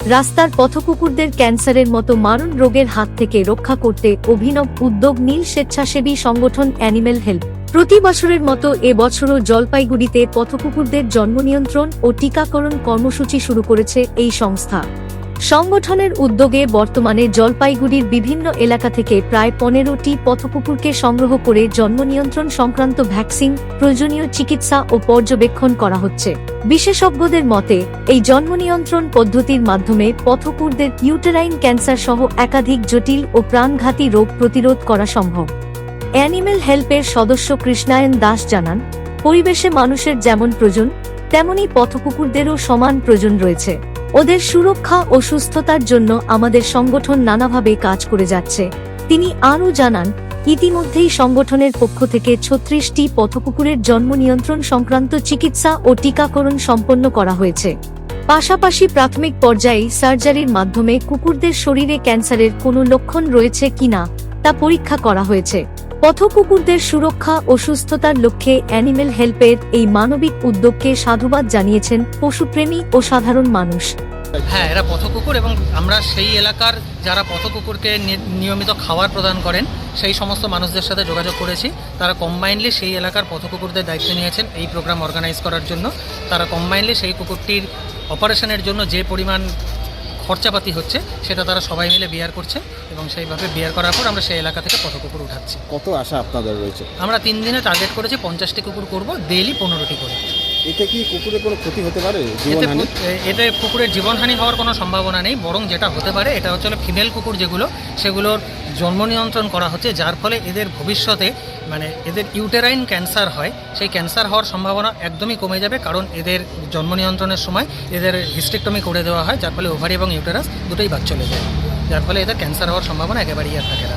রাস্তার পথকুকুরদের ক্যান্সারের মতো মারণ রোগের হাত থেকে রক্ষা করতে অভিনব উদ্যোগ নীল স্বেচ্ছাসেবী সংগঠন অ্যানিমেল হেল্প প্রতি বছরের মতো এ বছরও জলপাইগুড়িতে পথকুকুরদের জন্ম নিয়ন্ত্রণ ও টিকাকরণ কর্মসূচি শুরু করেছে এই সংস্থা। সংগঠনের উদ্যোগে বর্তমানে জলপাইগুড়ির বিভিন্ন এলাকা থেকে প্রায় পনেরোটি পথকুকুরকে সংগ্রহ করে জন্ম নিয়ন্ত্রণ সংক্রান্ত ভ্যাকসিন, প্রয়োজনীয় চিকিৎসা ও পর্যবেক্ষণ করা হচ্ছে। বিশেষজ্ঞদের মতে, এই জন্ম নিয়ন্ত্রণ পদ্ধতির মাধ্যমে পথকুকুরদের ইউটেরাইন ক্যান্সার সহ একাধিক জটিল ও প্রাণঘাতী রোগ প্রতিরোধ করা সম্ভব। অ্যানিমেল হেল্পের সদস্য কৃষ্ণায়ন দাস জানান, পরিবেশে মানুষের যেমন প্রয়োজন, তেমনি পথকুকুরদেরও সমান প্রয়োজন রয়েছে। ওদের সুরক্ষা ও সুস্থতার জন্য আমাদের সংগঠন নানাভাবে কাজ করে যাচ্ছে। তিনি আরও জানান, ইতিমধ্যেই সংগঠনের পক্ষ থেকে ছত্রিশটি পথকুকুরের জন্ম নিয়ন্ত্রণ সংক্রান্ত চিকিৎসা ও টিকাকরণ সম্পন্ন করা হয়েছে। পাশাপাশি প্রাথমিক পর্যায়ে সার্জারির মাধ্যমে কুকুরদের শরীরে ক্যান্সারের কোনো লক্ষণ রয়েছে কিনা তা পরীক্ষা করা হয়েছে। পথকুকুরদের সুরক্ষা ও সুস্থতার লক্ষ্যে অ্যানিমেল হেল্পের এই মানবিক উদ্যোগকে সাধুবাদ জানিয়েছেন পশুপ্রেমী ও সাধারণ মানুষ। হ্যাঁ এরা পথকুকুর এবং আমরা সেই এলাকার যারা পথকুকুরকে নিয়মিত খাবার প্রদান করেন, সেই সমস্ত মানুষদের সাথে যোগাযোগ করেছি। তারা কম্বাইনলি সেই এলাকার পথকুকুরদের দায়িত্ব নিয়েছেন এই প্রোগ্রাম অর্গানাইজ করার জন্য। তারা কম্বাইনলি সেই কুকুরটির অপারেশনের জন্য যে পরিমাণ খরচাপাতি হচ্ছে সেটা তারা সবাই মিলে বিয়ার করছে এবং সেইভাবে বিয়ার করার পর আমরা সেই এলাকা থেকে কত কুকুর উঠাচ্ছি। কত আশা আপনাদের রয়েছে? আমরা তিন দিনে টার্গেট করেছি পঞ্চাশটি কুকুর করব ডেইলি পনেরোটি করে। এতে কি কুকুরের কোনো ক্ষতি হতে পারে এতে কুকুরের জীবনহানি হওয়ার কোনো সম্ভাবনা নেই, বরং যেটা হতে পারে এটা হচ্ছে ফিমেল কুকুর যেগুলো, সেগুলোর জন্ম নিয়ন্ত্রণ করা হচ্ছে, যার ফলে এদের ভবিষ্যতে মানে এদের ইউটেরাইন ক্যান্সার হয়। সেই ক্যান্সার হওয়ার সম্ভাবনা একদমই কমে যাবে, কারণ এদের জন্ম নিয়ন্ত্রণের সময় এদের হিস্টেক্টমি করে দেওয়া হয়, যার ফলে ওভারি এবং ইউটেরাস দুটোই বাদ চলে যায়। যার ফলে এদের ক্যান্সার হওয়ার সম্ভাবনা একেবারেই আর থাকে না।